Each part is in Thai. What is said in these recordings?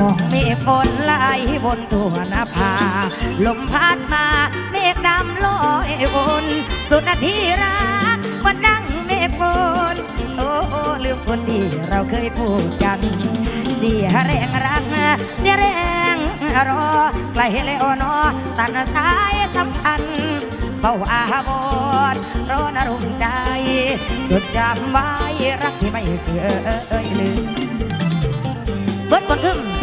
มองเมฆฝนไหลบนตัวหน้าผาลมพัดมาเมฆดำลอยวนสุดนาทีรักวันดังเมฆฝนโอ้โอ้ลืมคนที่เราเคยพูดกัน เสียแรงรักเสียแรงรอไกลแล้วนอตันสายสัมพันธ์เฝ้าอาบอนรอนรุ่งใจจดจำไว้รักที่ไม่เคยลืม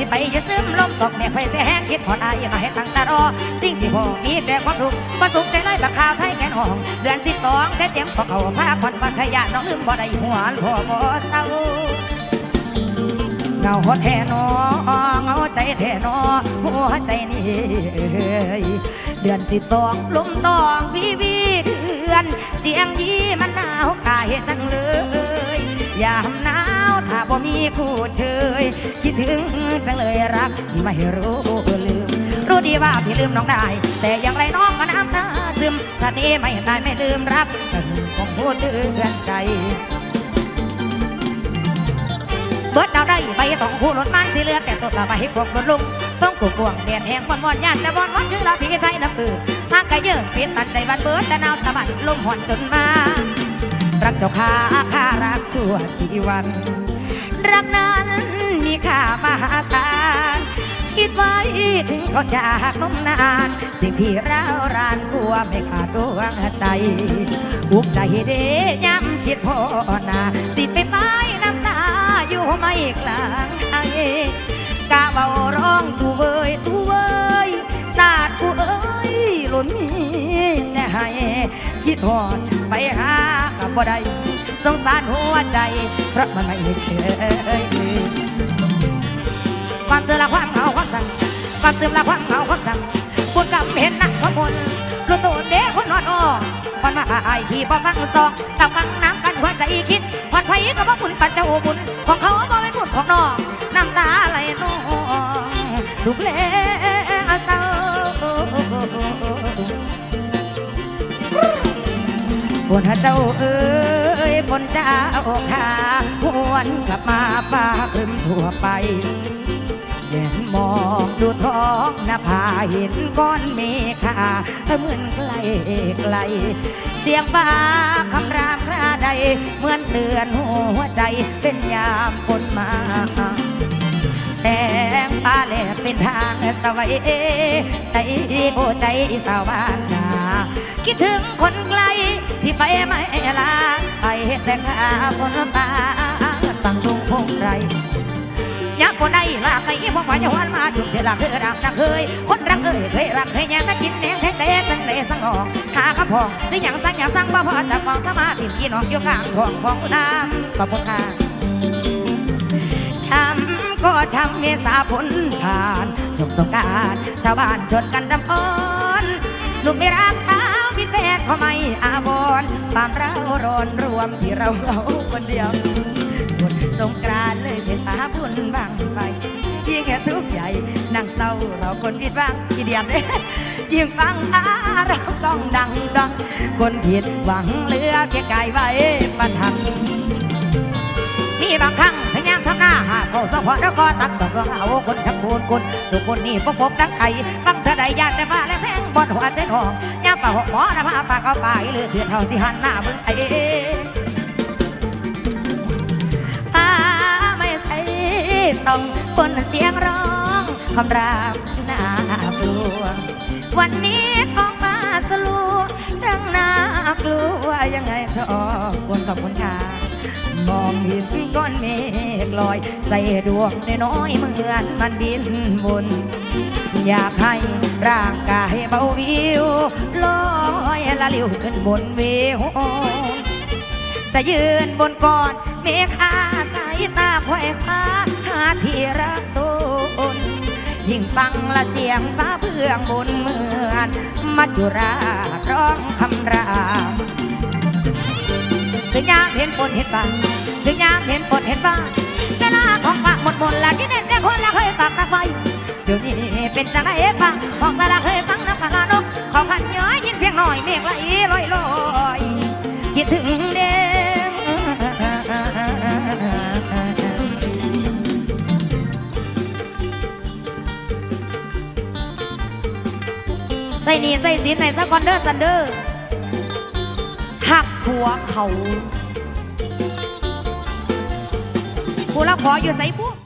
ไปจะซึมลมตกแม่ไฟเสียแห้งคิดพอได้มาให้ตั้งตารอ สิ่งที่พ่อมีแต่ความทุกข์มาสุขใจไล่บักข่าวไทยแกนห้อง เดือนสิบสองใจเต็มพอเขาพาผ่อนบัตรขยะน้องลืมบ่ได้หัวพ่อบ่เศร้าเงาหัวแทนอเงาใจแทนอหัวใจนี่เอ้ยเดือนสิบสองลมตองวีวีเดือนเจียงยีมันหนาวกายจังเลยยามหนาว ถ้าบ่มีคู่เชยคิดถึงจังเลยรักที่ไม่รู้ลืม รู้ดีว่าพี่ลืมน้องได้ แต่อย่างไรน้องก็น้ำตาซึมชาตินี้ไม่ได้ไม่ลืมรักแต่คงพูดเตือนใจเบิดเอาได้ใบต้องคู่รถมันสิเหลือแต่ตัวละใบให้พวกรถลุงต้องกูกวงเดียนแหงวันวันยันแต่วันวันคือเราพี่ใจน้ำปือทางกะเยินเปลี่ยนตันใจวันเบิดแต่นาวสะบัดลมหวนจนมารักเจ้าข้าข้ารักชั่วชีวัน รักนั้นมีค่ามหาศาลคิดไว้ถึงเขาจากนมนาน สิ่งที่เราวรานกลัวไม่ขาดดวงใจอุกใจเดย้ำคิดพอนาสิไปไปน้ำตาอยู่ไม่กลางไห้กะเบาร้องตูเวยตูเวยสาดกูเอ้ยหล่นมีแน่ให้คิดหอดไปหากับบ่ได้ สงสารหัวใจ เพราะมันไม่เคยลืมความเสื่อละความเหงาความสั่งความเสื่อมละความเหงาความสั่งคุณกำเห็นนักของคนรู้ตัวเด็กคนนอนอ้อคนมาอายที่บ่ฟังซองแต่ฟังน้ำกันหัวใจคิดผ่อนไฟก็บ่คุณปัจเจ้าบุญของเขาบ่เป็นบุญของน้องน้ำตาไหลนองถูกเลเศร้าฝนเจ้าเอ้ คนเจ้าขาหวนกลับมาป้าครึมทั่วไปเย็นมองดูท้องหน้าผาเห็นก้อนเมฆาเหมือนไกลไกล เสียงฟ้าคำรามคราใด เหมือนเตือนหัวใจเป็นยามฝนมา แสงฟ้าแลบเป็นทางสวัยใจโอ้ใจสาวบ้านนาคิดถึงคนไกลที่ไปไม่ลาไปแต่ข้าฝนตาสั่งตุงพงไรยักคนใดลากไอ้พวกมันจะวันมาจุดเสียหลักคือรักรักเคยคนรักเคยเคยรักเคยยังก็กินแหนงแท้แต่ตั้งแต่สังหองหากระพองหรืออย่างสั่งอย่างสั่งบ่พอจะมองสมาธิกินออกอยู่ข้างของของน้ำขอบคุณค่ะช้ำ ก็ช้ำเมษาผลผ่านจบสงกรารชาวบ้านชนกันรำอ้อนหนุ่มไม่รักสาวมีแฟนเขาไม่อาบอนความเราร้อนรวมที่เราเอาคนเดียวบนสงกรานเลยเทศาบุญบังไปยิ่งแค่ทุกใหญ่นั่งเศร้าเราคนผิดหวังกี่เดียนเลยยิ่งฟังอาเราต้องดังดองคนผิดหวังเหลือเพียงกายไว้ประทัง มีบางครั้งพยายามทำหน้าหาเขาสะพอแล้วก็ตักต้องรองเอาคนทักคูณคุณทุกคนนี่พบพบดังไก่ฟังเธอใดยานแต่มาและแพงบนหัวใจทองย่ามป่าหกหมอนะพาปากเขาไปหรือเถื่อเท่าสิหันหน้าเบึงไอ้ฟ้าไม่ใส่ต้องบนเสียงร้องคำรามหน้ากลัววันนี้ท้องฟ้าสลัวช่างน่ากลัวยังไงก็ควรขอบคุณค่ะ มองเห็นก้อนเมฆลอย ใจดวงน้อยเหมือนมันดินบน อยากให้ร่างกายเบาวิวลอยละลิวขึ้นบนเวหจะยืนบนก้อดเมฆาสายตาควายฟ้าหาที่รักตนยิ่งฟังละเสียงฟ้าเพื่องบนเหมือนมัจจุราชร้องคำราม ถึงยามเห็นฝนเห็นฟ้าถึงยามเห็นฝนเห็นฟ้าเวลาของฝากหมดหมดแล้วที่เด็นแต่คนละเคยฝากตาไฟเดี๋ยวนี้เป็นจังไรเอฟ้าของแต่ละเคยฟังน้ำตาลานกเขาขันย้อยยินเพียงหน่อยเมฆละอีลอยลอยคิดถึงเด้ใส่หนีใส่สินในสักคอนเดอร์ซันเดอร์ หักผัวเขาผู้รับขออยู่ใส่บุ